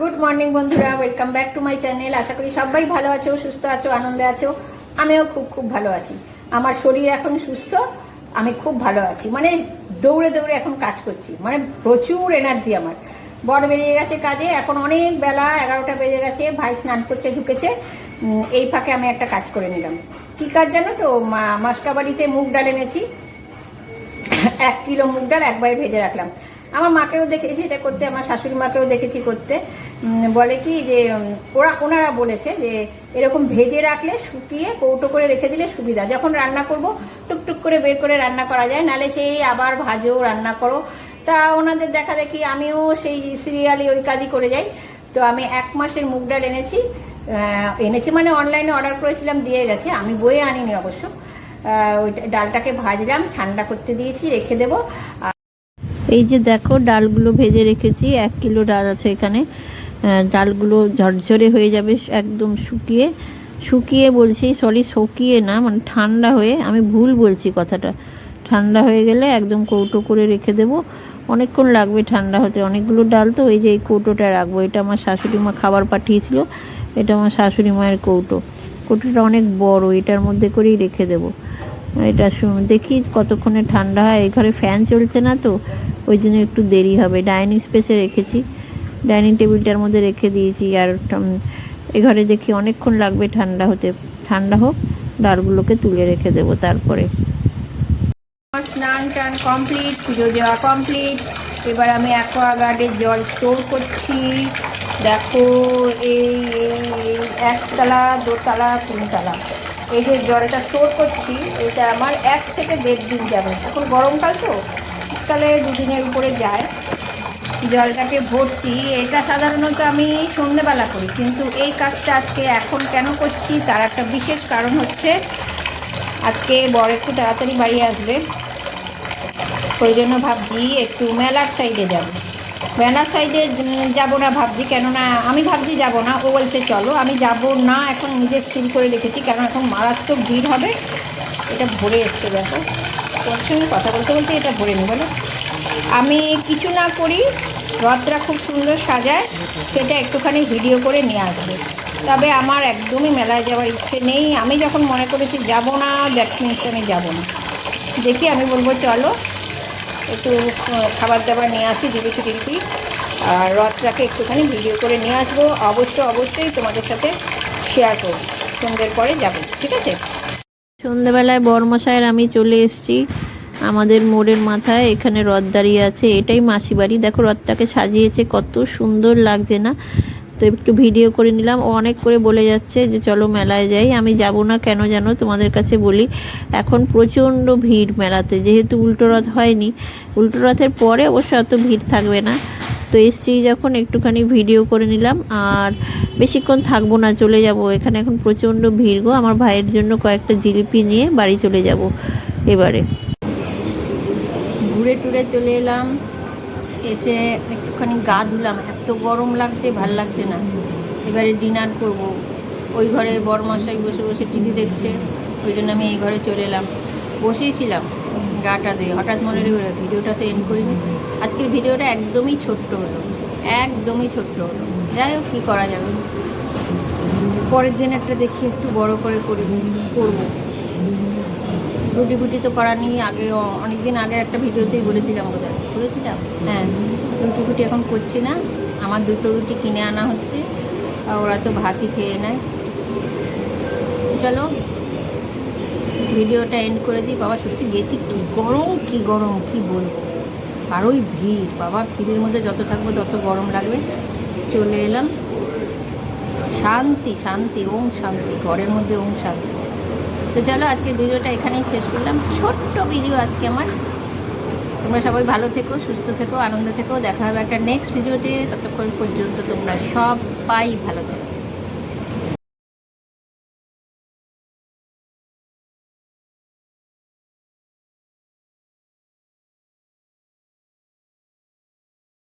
Morning বন্ধুরা welcome back to my channel আশা করি সবাই ভালো আছো, সুস্থ আছো, আনন্দে আছো। আমিও খুব খুব ভালো আছি। আমার শরীর এখন সুস্থ, আমি খুব ভালো আছি। মানে দৌড়ে দৌড়ে এখন কাজ করছি। মানে প্রচুর এনার্জি আমার। বড় বেরিয়ে গেছে কাজে, এখন অনেক বেলা এগারোটা বেজে গেছে, ভাই স্নান করতে ঢুকেছে। এই ফাঁকে আমি একটা কাজ করে নিলাম। কী কাজ জানো তো? মাসকাবাড়িতে মুগ ডাল এনেছি। এক কিলো মুগ ডাল একবারে ভেজে রাখলাম। আমার মাকেও দেখেছি, এটা করতে, আমার শাশুড়ি মাকেও দেখেছি করতে। বলে কি যে ওরা, ওনারা বলেছে যে, এরকম ভেজে রাখলে শুকিয়ে কৌটো করে রেখে দিলে সুবিধা। যখন রান্না করব, টুকটুক করে বের করে রান্না করা যায়, নালে সেই আবার ভাজো, রান্না করো। তা ওনাদের দেখা দেখি, আমিও সেই সিরিয়ালি ওই কাজই করে যাই। তো আমি এক মাসের মুগ ডাল এনেছি। এনেছি মানে অনলাইনে অর্ডার করেছিলাম, দিয়ে গেছে। আমি বয়ে আনিনি অবশ্য। ওই ডালটাকে ভাজলাম, ঠান্ডা করতে দিয়েছি, রেখে দেবো। এই যে দেখো, ডালগুলো ভেজে রেখেছি। এক কিলো ডাল আছে এখানে। ডালগুলো ঝরঝরে হয়ে যাবে একদম শুকিয়ে। শুকিয়ে বলছি সরি শুকিয়ে না মানে ঠান্ডা হয়ে, আমি ভুল বলছি কথাটা। ঠান্ডা হয়ে গেলে একদম কৌটো করে রেখে দেবো। অনেকক্ষণ লাগবে ঠান্ডা হতে। অনেকগুলো ডাল তো, এই যে এই কৌটোটা রাখব। এটা আমার শাশুড়ি মা খাবার পাঠিয়েছিল। এটা আমার শাশুড়ি মায়ের কৌটো। কৌটোটা অনেক বড়, এটার মধ্যে করেই রেখে দেবো। এটা দেখি কতক্ষণে ঠান্ডা হয়। এই ঘরে ফ্যান চলছে না তো, ওই জন্য একটু দেরি হবে। ডাইনিং স্পেসে রেখেছি। ডাইনিং টেবিলটার মধ্যে রেখে দিয়েছি। আর এ ঘরে দেখি অনেকক্ষণ লাগবে ঠান্ডা হতে। ঠান্ডা হোক ডালগুলোকে তুলে রেখে দেবো তারপরে। স্নান টান কমপ্লিট পুজো দেওয়া কমপ্লিট এবার আমি অ্যাকোয়াগার্ডের জল স্টোর করছি। দেখো এই, একতলা, দোতলা, তিনতলা। এই যে জলটা স্টোর করছি, এটা আমার এক থেকে দেড় দিন যাবে। এখন গরমকাল তো, শীতকালে দুদিনের উপরে যায়। জলটাকে ভর্তি এটা সাধারণত আমি সন্ধেবেলা করি, কিন্তু এই কাজটা আজকে এখন কেন করছি, তার একটা বিশেষ কারণ হচ্ছে, আজকে বর একটু তাড়াতাড়ি বাড়ি আসবে। ওই জন্য ভাবছি একটু মেলার সাইডে যাব। মেলার সাইডে যাব না ভাবছি, কেননা আমি ভাবছি যাব না। ও বলছে, চলো, আমি যাব না, এখন নিজে স্থির করে রেখেছি কেন এখন মারাত্মক ভিড় হবে। এটা ভরে এসছে, দেখো। তোর সঙ্গে কথা বলতে বলতে এটা ভরে নি বলো। আমি কিছু না করি, রথটা খুব সুন্দর সাজায়, সেটা একটুখানি ভিডিও করে নিয়ে আসবে। তবে আমার একদমই মেলায় যাওয়ার ইচ্ছে নেই। আমি যখন মনে করেছি, যাব না ভ্যাকসিনেশনে যাব না। দেখি, আমি বলব, চলো। একটু খাবার দাবার নিয়ে আসি জিলিপি টিলিপি আর রথটাকে একটুখানি ভিডিও করে নিয়ে আসব। অবশ্য, অবশ্যই তোমাদের সাথে শেয়ার করব। সন্ধ্যের পরে যাব, ঠিক আছে? সন্ধেবেলায় বরমশায়ের আমি চলে এসেছি আমাদের মোড়ের মাথায়। এখানে রথ দাঁড়িয়ে আছে। এটাই মাসি বাড়ি। দেখো রথটাকে সাজিয়েছে, কত সুন্দর লাগছে না। তো একটু ভিডিও করে নিলাম। ও অনেক করে বলে যাচ্ছে যে, চলো মেলায় যাই। আমি যাব না কেন জানো? তোমাদের কাছে বলি, এখন প্রচণ্ড ভিড় মেলাতে। যেহেতু উল্টো রথ হয়নি, উল্টো রথের পরে অবশ্য অত ভিড় থাকবে না। তো এসছি যখন একটুখানি ভিডিও করে নিলাম, আর বেশিক্ষণ থাকব না, চলে যাব। এখানে এখন প্রচণ্ড ভিড় গো। আমার ভাইয়ের জন্য কয়েকটা জিলিপি নিয়ে বাড়ি চলে যাব এবারে। ঘুরে টুরে চলে এলাম। এসে একটুখানি গা ধুলাম, এত গরম লাগছে, ভালো লাগছে না। এবারে ডিনার করব। ওই ঘরে বরমশাই বসে বসে টিভি দেখছে, ওই জন্য আমি এই ঘরে চলে এলাম। বসেই ছিলাম গাটা দিয়ে, হঠাৎ মনে হলো ভিডিওটা তো এন্ড করিনি। আজকের ভিডিওটা একদমই ছোট্ট হলো, একদমই ছোট্ট হলো। যাই হোক, কী করা যাবে? পরের দিন একটা দেখি একটু বড় করে করি, করব। রুটি ফুটি তো করা নেই, আগে অনেক দিন আগের একটা ভিডিওতেই বলেছিলাম বোধ হয় বলেছিলাম? হ্যাঁ। রুটি এখন করছি না। আমার দুটো রুটি কিনে আনা হচ্ছে ওরা তো ভাতই খেয়ে নেয়। চলো, ভিডিওটা এন্ড করে দিই। বাবা, সত্যি গেছি? কি গরম কি গরম, কি বলব? আর ওই ভিড়, বাবা, ভিড়ের মধ্যে যত থাকব তত গরম লাগবে। চলে এলাম। শান্তি শান্তি, ওম শান্তি, ঘরের মধ্যে ওম শান্তি। তো চলো, আজকের ভিডিওটা এখানেই শেষ করলাম। ছোট্ট ভিডিও আজকে আমার। তোমরা সবাই ভালো থেকো, সুস্থ থেকো, আনন্দ থেকো। দেখা হবে একটা নেক্সট ভিডিওতে ততক্ষণ পর্যন্ত তোমরা সবাই ভালো থেকো।